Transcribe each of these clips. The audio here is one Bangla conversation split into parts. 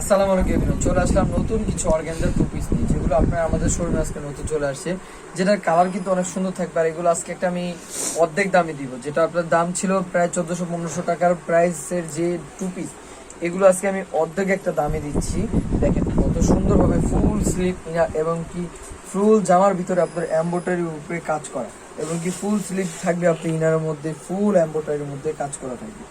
আসসালামু আলাইকুম everyone. চলে আসলাম নতুন কিছু অর্গানজার টু পিস নিয়ে, যেগুলো আপনার আমাদের শোরুমে আজকে নতুন চলে আসছে। যেটার কালার কিন্তু অনেক সুন্দর থাকবে, আর এগুলো আজকে একটা আমি অর্ধেক দামে দিব, যেটা আপনার দাম ছিল প্রায় চোদ্দশো পনেরোশো টাকার প্রাইসের যে টু পিস এগুলো আজকে আমি অর্ধেক একটা দামে দিচ্ছি। দেখেন কত সুন্দরভাবে ফুল স্লিপ এবং কি ফুল জামার ভিতরে আপনার এম্বোটারির উপরে কাজ করা, এবং কি ফুল স্লিপ থাকবে আপনার ইনারের মধ্যে ফুল এম্বোটারির মধ্যে কাজ করা থাকবে।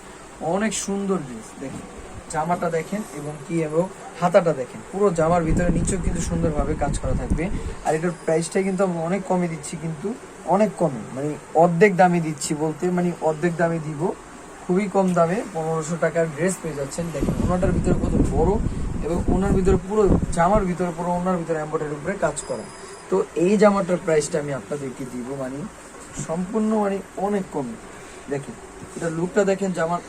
অনেক সুন্দর ড্রেস দেখেন। জামাটা দেখেন এবং কি এবং হাতাটা দেখেন। পুরো জামার ভিতরে নিচেও কিন্তু সুন্দরভাবে কাজ করা থাকবে। আর এটার প্রাইসটা কিন্তু আমি অনেক কমে দিচ্ছি কিন্তু অনেক কমে মানে অর্ধেক দামে দিচ্ছি বলতে মানে অর্ধেক দামে দিব। খুবই কম দামে পনেরোশো টাকার ড্রেস পেয়ে যাচ্ছেন। দেখেন ওনাটার ভিতরে কত বড় এবং ওনার ভিতরে পুরো জামার ভিতরে, পুরো ওনার ভিতরে এম্বয়ডারির উপরে কাজ করা। তো এই জামাটার প্রাইসটা আমি আপনাদেরকে দিব মানে সম্পূর্ণ মানে অনেক কমে দেখেন, এটা লুকটা দেখেন জামার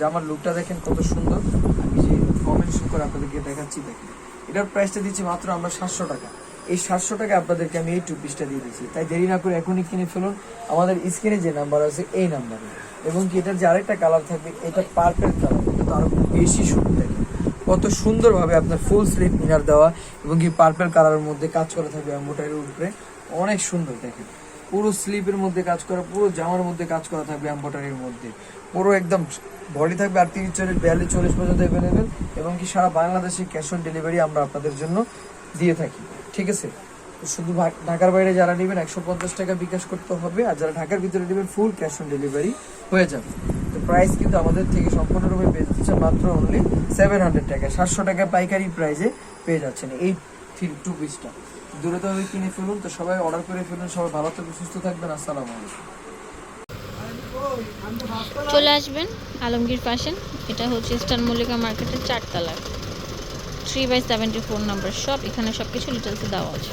জামার লুকটা দেখেন কত সুন্দর। আমি যে কম্বিনেশন করে আপনাদেরকে দেখাচ্ছি, দেখেন। এটার প্রাইসটা দিচ্ছি মাত্র আমরা সাতশো টাকা। এই সাতশো টাকা আপনাদেরকে আমি এই টু পিসটা দিয়ে দিচ্ছি। তাই দেরি না করে এখনই কিনে ফেলুন। আমাদের স্ক্রিনে যে নাম্বার আছে, এই নাম্বারে এবং কি এটার যে আরেকটা কালার থাকবে, এটা পার্পেল কালার এটা তো আরও বেশি সুন্দর দেখেন। কত সুন্দরভাবে আপনার ফুল স্লিভ ইনার দেওয়া এবং কি পার্পেল কালারের মধ্যে কাজ করা থাকবে এম্বোটারির উপরে। অনেক সুন্দর দেখেন। পুরো স্লিপের মধ্যে কাজ করা, পুরো জামার মধ্যে কাজ করা থাকবে এম্বোটারির মধ্যে। পুরো একদম বডি থাকবে আর তিরিশ চল্লিশ বিয়াল্লিশ চল্লিশ পর্যন্ত অ্যাভেলেবেল এবং কি সারা বাংলাদেশে ক্যাশ অন ডেলিভারি আমরা আপনাদের জন্য দিয়ে থাকি। ঠিক আছে? শুধু ঢাকার বাইরে যারা নেবেন, একশো পঞ্চাশ টাকা বিকাশ করতে হবে আর যারা ঢাকার ভিতরে নেবেন ফুল ক্যাশ অন ডেলিভারি হয়ে যাবে। তো প্রাইস কিন্তু আমাদের থেকে সম্পূর্ণরূপে বেঁচে দিচ্ছে মাত্র অনলি সেভেন হান্ড্রেড টাকা সাতশো টাকা পাইকারি প্রাইসে পেয়ে যাচ্ছেন এই থ্রি টু পিসটা দূরে তো কিনে ফেলুন, তো সবাই অর্ডার করে ফেলুন, সবাই ভালো থাকবেন, সুস্থ থাকবেন, আসসালামু আলাইকুম। চলে আসবেন আলমগীর ফ্যাশন এটা হচ্ছে ইস্টার্ন মল্লিকা মার্কেটের চারতলায় three by seventy four number shop এখানে সব কিছু ডিটেলসে দেওয়া আছে।